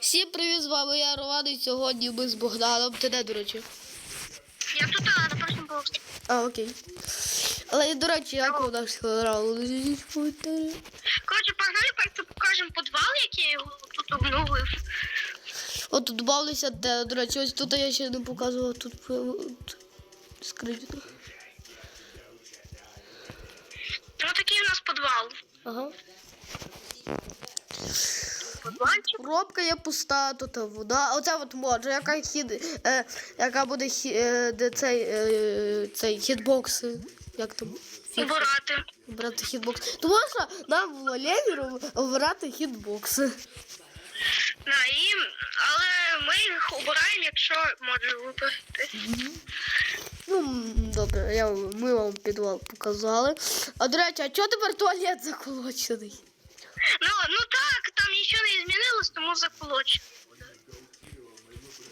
Всім привіт, з вами я Роман, і сьогодні ми з Богданом. Ти де, до речі? Я тут а, на першому поверсі. А, окей. Але, до речі, як у нас грало? Коротше, погнали, перше покажемо підвал, який я його тут обновив. От тут бавилися, де, до речі, ось тут я ще не показував, тут от, скринька. Ну такий у нас підвал. Ага. Пробка є пуста, тут вода. Оце от може, яка хід, е, яка буде хі, е, де цей, е, цей хітбокс. е, Як там? Фіксер. Убирати. Хітбокс. Тому що нам в Левіру обирати хітбокси. Да, і, але ми їх обираємо, якщо може вибрати. Ну, добре, я, ми вам підвал показали. А до речі, а чого тепер туалет заколочений? Ну, ну так, там нічого не змінилось, тому заколочено буде.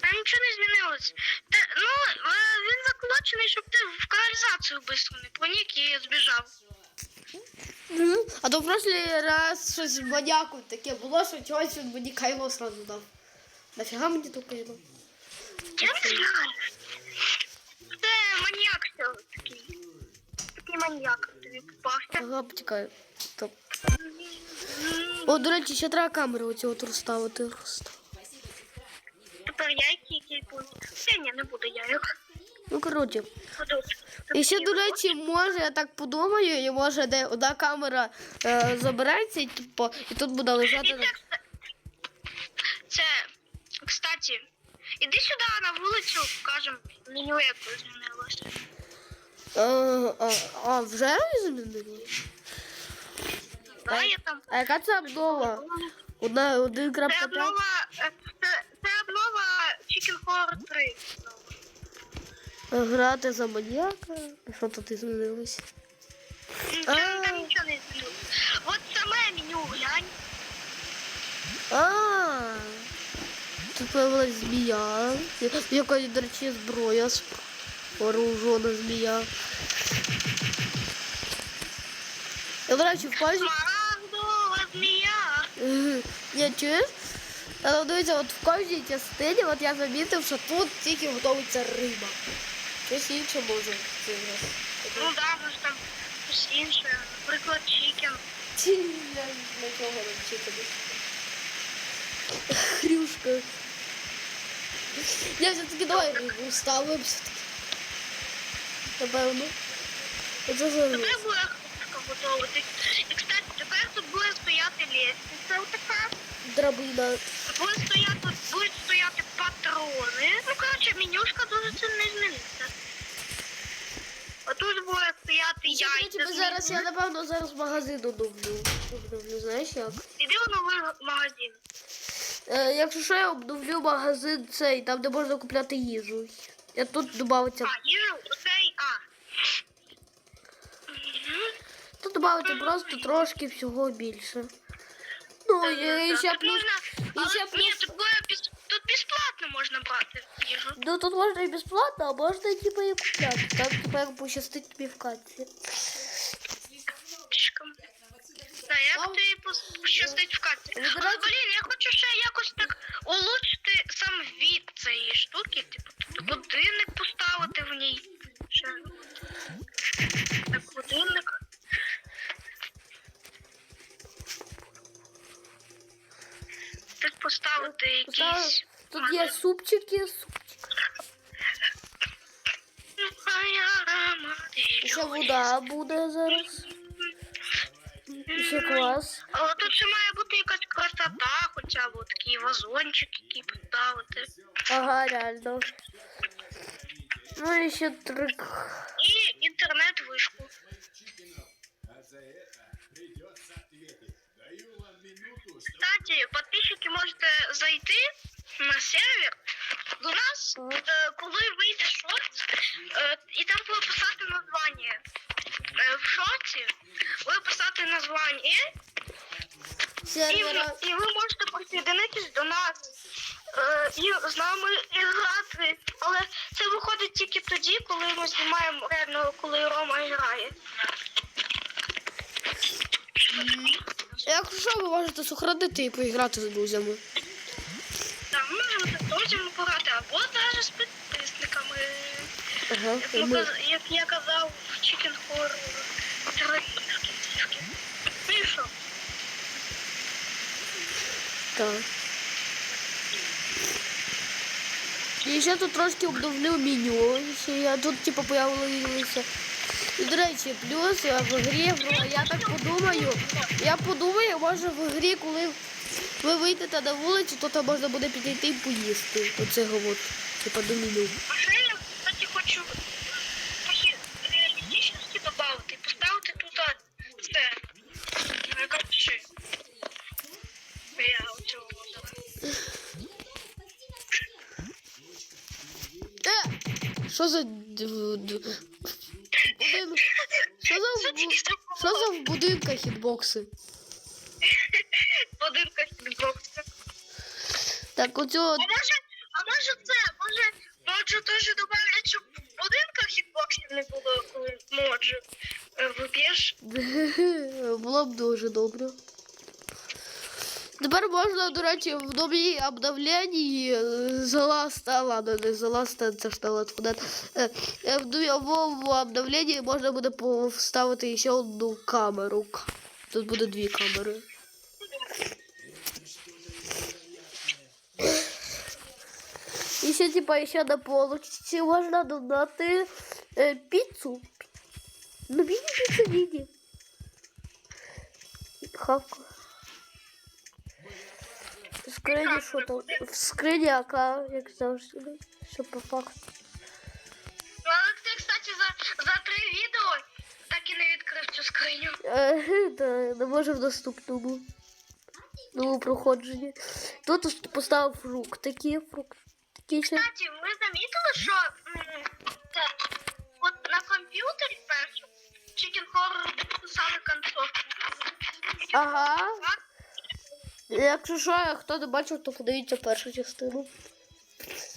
Там нічого не змінилось. Та, ну, е, він заколочений, щоб ти в каналізацію швидко не пронік і збіжав. А то в прошлий раз щось маньяку таке було, що чогось він мені кайло сразу дав. Нафіга мені то кайло? Я не знаю. Це маніяк все такий. Такий маніяк тобі попався. Ага, потікаю. Стоп. О, до речі, ще треба камеру оцю от розставити. Розстав. Тепер яйки, які будуть. Та ні, не буде яйок. Ну, коротше. І ще, до речі, може, я так подумаю, і може де одна камера е, забереться, і, типу, і тут буде І лежати. це, це, кстати, іди сюди на вулицю, покажемо меню, як змінилося. А, а, а вже змінили? Там. А яка це обнова? Одна, один Це крапка п'ять? обнова, е, це, це обнова Chicken Horror 3. Грати за маньяка? Що тут змінилось? Нічого, там нічого не змінилося. От саме меню глянь. А, тут появилась змія. Якась, до речі, зброя. Вооружена змія. Я, до речі, в кожній... Мгм. Ні. Але дивіться, от в кожній частині от я замітив, що тут тільки готується риба. Щось інше може. це у нас. Ну да, може там щось інше. Наприклад, чікен. Ті, я для чого нам чекати. Хрюшка. Я все-таки давай рибу ставимо все-таки. Напевно. Оце за хрустка готувати. І, кстати, тепер тут буде стояти лестниця така. Драбина. Буде стояти, будуть стояти патрони. Ну, коротше, менюшка дуже сильно не зміниться. А тут буде стояти до речі, яйця. ми зараз, я напевно зараз магазин обновлю. Обновлю, знаєш як? Іди в новий магазин. Е, якщо що, я обновлю магазин цей, там де можна купляти їжу. Я тут додається. А, їжу, оцей, а. Тут додається просто трошки всього більше. Ну, і ще Тут плюс. можна, і але ще ні, плюс. без- тут безплатно можна брати їжу. Ну тут можна і безплатно, а можна типу і купляти. Там типу як пощастить тобі в каці. Да, як пос- пощастить в. Вибирайте- Але, блін, я хочу ще якось так улучшити сам від цієї штуки, типу, тут будинник поставити в ній. Тут, якісь. тут є супчики, супчики. І ще вода буде зараз. Ще клас. Але тут ще має бути якась красота, хоча б такий вазончик, який поставити. Ага, реально. Ну і ще трик. І інтернет-вишку. Зайти на сервер до нас, е, коли вийде шорт, е, і там буде писати названня. Е, в шорті буде писати названня, і, ви- і ви можете присоединитись до нас. е, І з нами і грати. Але це виходить тільки тоді, коли ми знімаємо реально, коли Рома грає. Якщо що, ви можете сохранити і поіграти з друзями. Можемо пограти, або навіть з підписниками. Ага. Як, ми як я казав в Chicken Horror цівки. Ну і що? Так. І ще тут трошки обновив меню. Я тут типу появилися. І до речі, плюс е, в грі, я так подумаю, я подумаю, може в грі, коли ви вийдете на вулицю, то там можна буде підійти і поїсти. Оцього от, типу до меню. Ще я, кстати, хочу трохи реалістичності додати поставити тут це. Я оцього. Е! Що за д- Що за що за в будинках хітбокси? Так, оцю А може, а може це, може, може теж добавлять, щоб в будинках хітбоксів не було, коли може виб'єш. Було б дуже добре. Тепер можна, до речі, в новій обновленні залазити, а ладно, не залазити, це ж телефонет. Е, е, В новому обновленні можна буде поставити ще одну камеру. Тут буде дві камери. І ще, типа, ще на полочці можна додати е, піцу. Ну, мені це віді. Хавка. В скрині що там? В скрині яка, як завжди. Що по факту. Ну, але ти, кстати, за, за три відео так і не відкрив цю скриню. Е, да, не може в наступному. Ну, проходженні. Тут ось поставив фрукт такі, фрукт. Такі. Кстати, ви замітили, що м, це, от на комп'ютері першому Chicken Horror писали концовку. Ага. Якщо що, хто не бачив, то подивіться першу частину.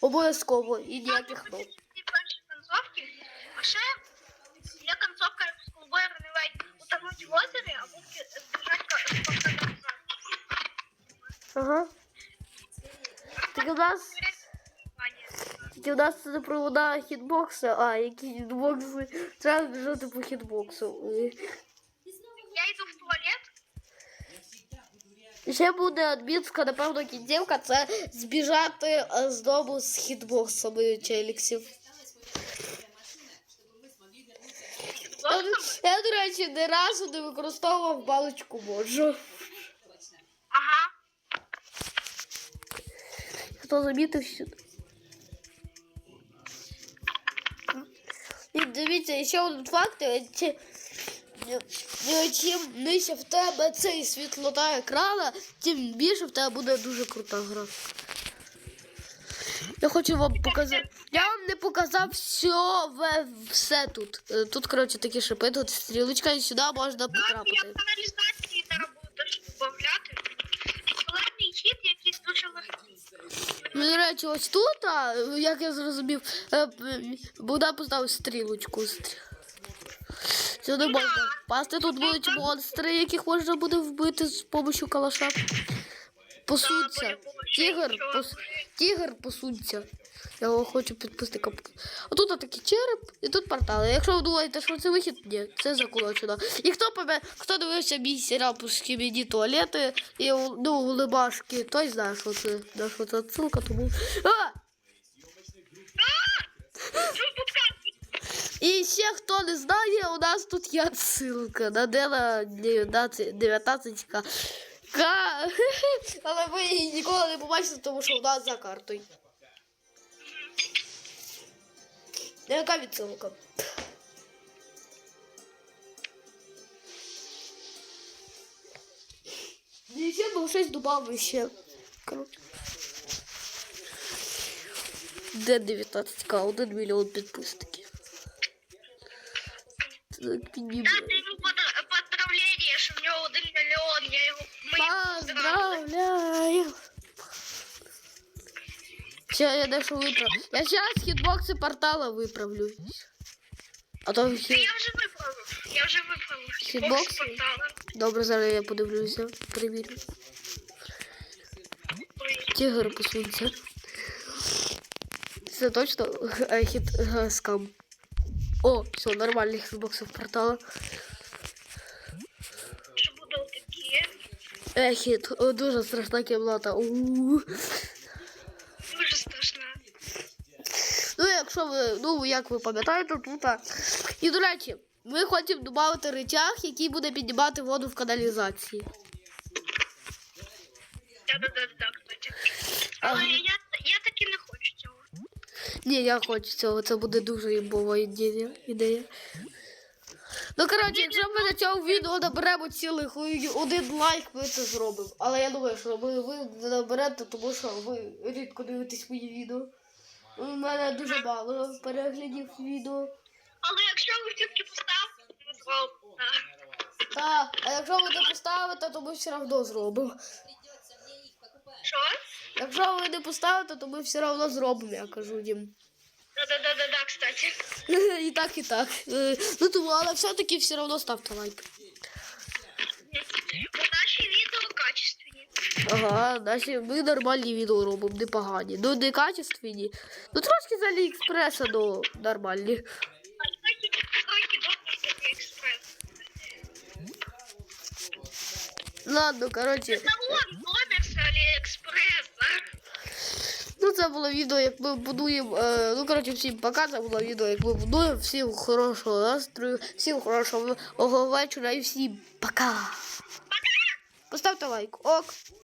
Обов'язково і ніяких нот. Ці перші концовки. А ще є концовка, як Schoolboy Runaway утонуть в озері, або збіжать спортивна Ага. Так у нас, у нас не провода хітбокси, а які хітбокси. Треба біжати по хітбоксу. Я йду в туалет, Ще буде адмінська, напевно, кінцівка, це збіжати з дому з хітбоксами челіксів. Я, я, до речі, ні разу не використовував балочку моджу. ага. Хто замітив сюди? Дивіться, ще один факт. е, чи- Чим нижче в тебе цей світлота екрана, тим більше в тебе буде дуже крута гра. Я хочу вам показати. Я вам не показав все, все тут. Е, Тут, коротше, такі шипи, тут стрілочка, і сюди можна потрапити. Речі, ось тут, а, як я зрозумів, е, Богдан поставив стрілочку. Стрі- Сюди можна впасти. Тут будуть монстри, яких можна буде вбити з допомогою калаша. Посуться. Тігр, пос... Тігр, посунься. Я його хочу підпустити. А тут такий череп і тут портал. Якщо ви думаєте, що це вихід, ні, це заколочено. І хто пам'ятає, хто дивився мій серіал по шкібіді туалети і ну, улибашки, той знає, що це, на що це отсилка, тому. А! І ще хто не знає, у нас тут є отсилка на Дела 19 К. К. Але ви її ніколи не побачите, тому що у нас за картою. Яка відсилка? І ще був щось добавив ще. Коротше. Де 19к, 1 мільйон підписників. Так, підніме. Поздравляю! Ще я дещо виправлю. Я зараз хітбокси портала виправлю. А то хі... я вже виправив, я вже виправив. Хітбокси? Портала. Добре, зараз я подивлюся, перевірю. Тігр посунься. Це точно е, хід е, скам. О, все, нормальний хітбоксів портала. Ехіт, о, дуже страшна кімната. У-у-у. Дуже страшно. Ну, якщо ви, ну, як ви пам'ятаєте, тут. І, до речі, ми хочемо додати речах, який буде піднімати воду в каналізації. Да-да-да, кстати. Але я, я таки не хочу цього. Ні, я хочу цього, це буде дуже імбова ідея. ідея. Ну, коротше, якщо ми на цьому відео наберемо цілих один лайк, ми це зробимо. Але я думаю, що ви, ви не наберете, тому що ви рідко дивитесь мої відео. У мене дуже мало переглядів відео. Але якщо ви все-таки поставите, то ми зробимо. Так. А якщо ви не поставите, то ми все одно зробимо. Що? Якщо ви не поставите, то ми все одно зробимо, я кажу їм. Да-да-да-да, кстати. І так, і так. Е, Ну але все-таки все одно ставте лайк. Бо наші відео качественні. Ага, наші ми нормальні відео робимо, непогані. Ну не качественні. Ну трошки з Аліекспреса, ну нормальні. Ладно, вон, номер з Аліекспреса. Це було відео, як ми будуємо. Е, ну коротше, всім пока. Це було відео, як ми будуємо. Всім хорошого настрою, всім хорошого вечора і всім пока. Поставте лайк. Ок.